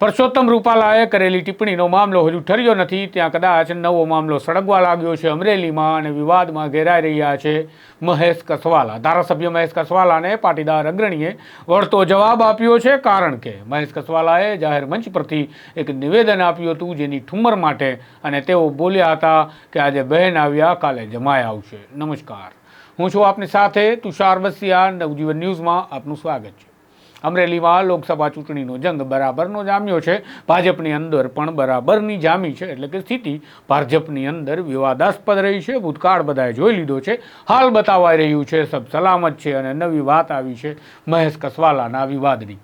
પરસોત્તમ રૂપાલાએ કરેલી ટિપ્પણીનો મામલો હજુ ઠર્યો નથી. ત્યાં કદાચ નવો મામલો સળગવા લાગ્યો છે. અમરેલીમાં અને વિવાદમાં ઘેરાઈ રહ્યા છે મહેશ કસવાલા. ધારાસભ્ય મહેશ કસવાલાને પાટીદાર અગ્રણીએ વળતો જવાબ આપ્યો છે કારણ કે મહેશ કસવાલાએ જાહેર મંચ પરથી એક નિવેદન આપ્યું હતું જેની ઠુમર માટે અને તેઓ બોલ્યા હતા કે આજે બહેન આવ્યા, કાલે જમાય આવશે. નમસ્કાર. હું છું આપની સાથે તુષાર વસિયા નવજીવન ન્યૂઝમાં આપનું સ્વાગત છે. અમરેલીમાં લોકસભા ચૂંટણીનો જંગ બરાબરનો જામ્યો છે. ભાજપની અંદર પણ બરાબરની જામી છે એટલે કે સ્થિતિ ભાજપની અંદર વિવાદાસ્પદ રહી છે. ભૂતકાળ બધાએ જોઈ લીધો છે. હાલ બતાવાઈ રહ્યું છે, સબ સલામત છે અને નવી વાત આવી છે મહેશ કસવાલાના વિવાદની.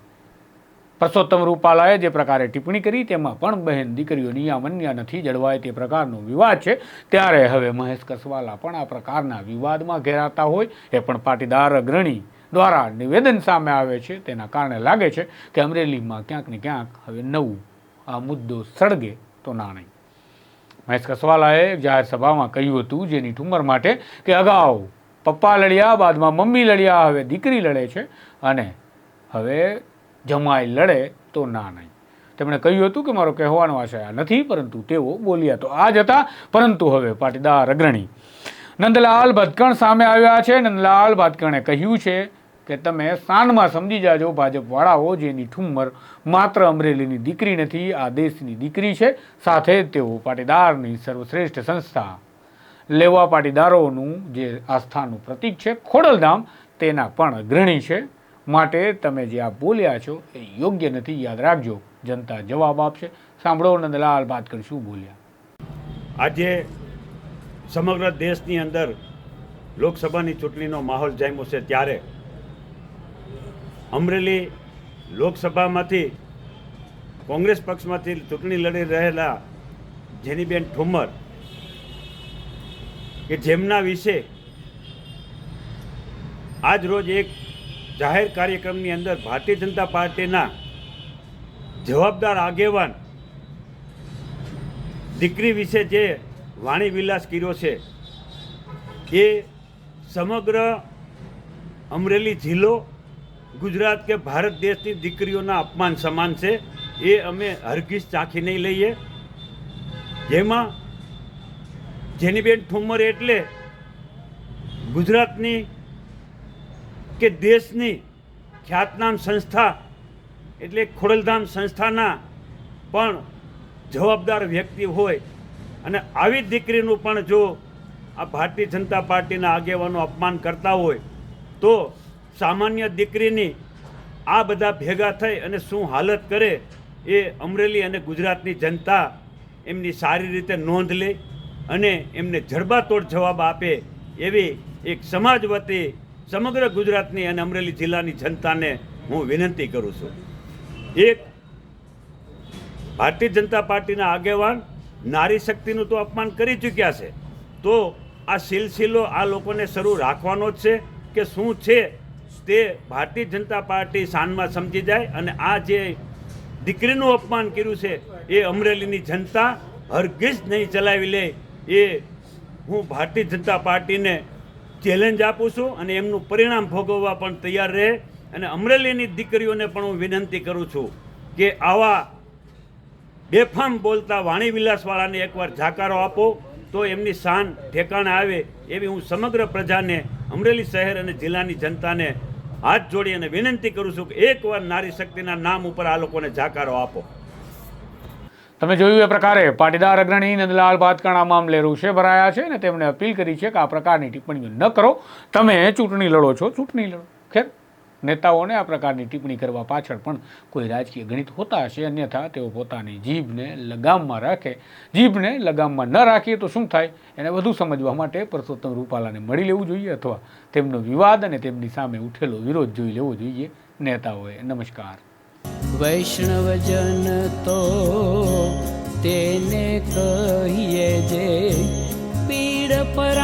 પરસોત્તમ રૂપાલાએ જે પ્રકારે ટિપ્પણી કરી તેમાં પણ બહેન દીકરીઓની અમન્ય નથી જળવાય તે પ્રકારનો વિવાદ છે. ત્યારે હવે મહેશ કસવાલા પણ આ પ્રકારના વિવાદમાં ઘેરાતા હોય. એ પણ પાટીદાર અગ્રણી દ્વારા નિવેદન સામે આવે છે, તેના કારણે લાગે છે કે અમરેલીમાં ક્યાંક ને ક્યાંક હવે નવું આ મુદ્દો સળગે તો ના નહીં. મહેશ કસવાલાએ જાહેર સભામાં કહ્યું હતું જેની ઠુમર માટે કે અગાઉ પપ્પા લડ્યા, બાદમાં મમ્મી લડ્યા, હવે દીકરી લડે છે અને હવે જમાઈ લડે તો ના નહીં. તેમણે કહ્યું હતું કે મારો કહેવાનો આશય નથી, પરંતુ તેઓ બોલ્યા તો આ જ હતા, પરંતુ હવે પાટીદાર અગ્રણી નંદલાલ ભટકણ સામે આવ્યા છે. નંદલાલ ભાતકણે કહ્યું છે કે તમે સાનમાં સમજી જાજો, ભાજપવાળાઓ જેની ઠુમ્મર માત્ર અમરેલીની દીકરી નથી, આ દેશની દીકરી છે, સાથે તેઓ પાટીદારની સર્વશ્રેષ્ઠ સંસ્થા લેવા પાટીદારોનું જે આસ્થાનું પ્રતીક છે, ખોડલધામ, તેના પણ અગ્રણી છે. માટે તમે જે આ બોલ્યા છો એ યોગ્ય નથી, યાદ રાખજો, જનતા જવાબ આપશે. સાંભળો, નંદલાલ, વાત શું બોલ્યા. આજે સમગ્ર દેશની અંદર લોકસભાની ચૂંટણીનો માહોલ જામ્યો છે ત્યારે અમરેલી લોકસભામાંથી કોંગ્રેસ પક્ષમાંથી ચૂંટણી લડી રહેલા જેનીબેન ઠુમ્મર, કે જેમના વિશે આજ રોજ એક જાહેર કાર્યક્રમની અંદર ભારતીય જનતા પાર્ટીના જવાબદાર આગેવાન દીકરી વિશે જે વાણી વિલાસ કર્યો છે, એ સમગ્ર અમરેલી જિલ્લો ગુજરાત કે ભારત દેશની દીકરીઓના અપમાન સમાન છે, એ અમે હરગીસ ચાખી નહીં લઈએ. જેમાં જેનીબેન ઠુમ્મર એટલે ગુજરાતની કે દેશની ખ્યાતનામ સંસ્થા એટલે ખોડલધામ સંસ્થાના પણ જવાબદાર વ્યક્તિ હોય અને આવી દીકરીનું પણ જો આ ભારતીય જનતા પાર્ટીના આગેવાનો અપમાન કરતા હોય, તો સામાન્ય દીકરીની આ બધા ભેગા થઈ અને શું હાલત કરે એ અમરેલી અને ગુજરાતની જનતા એમની સારી રીતે નોંધ લે અને એમને જડબાતોડ જવાબ આપે એવી એક સમાજ વતી સમગ્ર ગુજરાતની અને અમરેલી જિલ્લાની જનતાને હું વિનંતી કરું છું. એક, ભારતીય જનતા પાર્ટીના આગેવાન નારી શક્તિનું તો અપમાન કરી ચૂક્યા છે. તો આ સિલસિલો આ લોકોને શરૂ રાખવાનો જ છે કે શું છે તે ભારતીય જનતા પાર્ટી શાનમાં સમજી જાય અને આ જે દીકરીનું અપમાન કર્યું છે, એ અમરેલીની જનતા હરગીજ નહીં ચલાવી લે, એ હું ભારતીય જનતા પાર્ટીને ચેલેન્જ આપું છું અને એમનું પરિણામ ભોગવવા પણ તૈયાર રહે અને અમરેલીની દીકરીઓને પણ હું વિનંતી કરું છું કે આવા બેફામ બોલતા વાણી વિલાસવાળાને એકવાર જાકારો આપો, તો એમની શાન ઠેકાણે આવે એવી હું સમગ્ર પ્રજાને અમરેલી શહેર અને જિલ્લાની જનતાને હાથ જોડી અને વિનંતી કરું છું કે એકવાર નારી શક્તિના નામ ઉપર આ લોકોને જાકારો આપો. તમે જોયું એ પ્રકારે પાટીદાર અગ્રણી નંદલાલ ભાતકાણા મામલે રોષે ભરાયા છે અને તેમણે અપીલ કરી છે કે આ પ્રકારની ટિપ્પણીઓ ન કરો. તમે ચૂંટણી લડો છો, ચૂંટણી લડો. ખેર. નેતાઓને આ પ્રકારની ટિપ્પણી કરવા પાછળ પણ કોઈ રાજકીય ગણિત હોતા હશે, અન્યથા તેઓ પોતાની જીભને લગામમાં રાખે. જીભને લગામમાં ન રાખીએ તો શું થાય? એને વધુ સમજવા માટે પરસોત્તમ રૂપાલાને મળી લેવું જોઈએ અથવા તેમનો વિવાદ અને તેમની સામે ઉઠેલો વિરોધ જોઈ લેવો જોઈએ. નેતાઓએ, નમસ્કાર. વૈષ્ણવજન તો તેને કહીએ જે પીડ પરા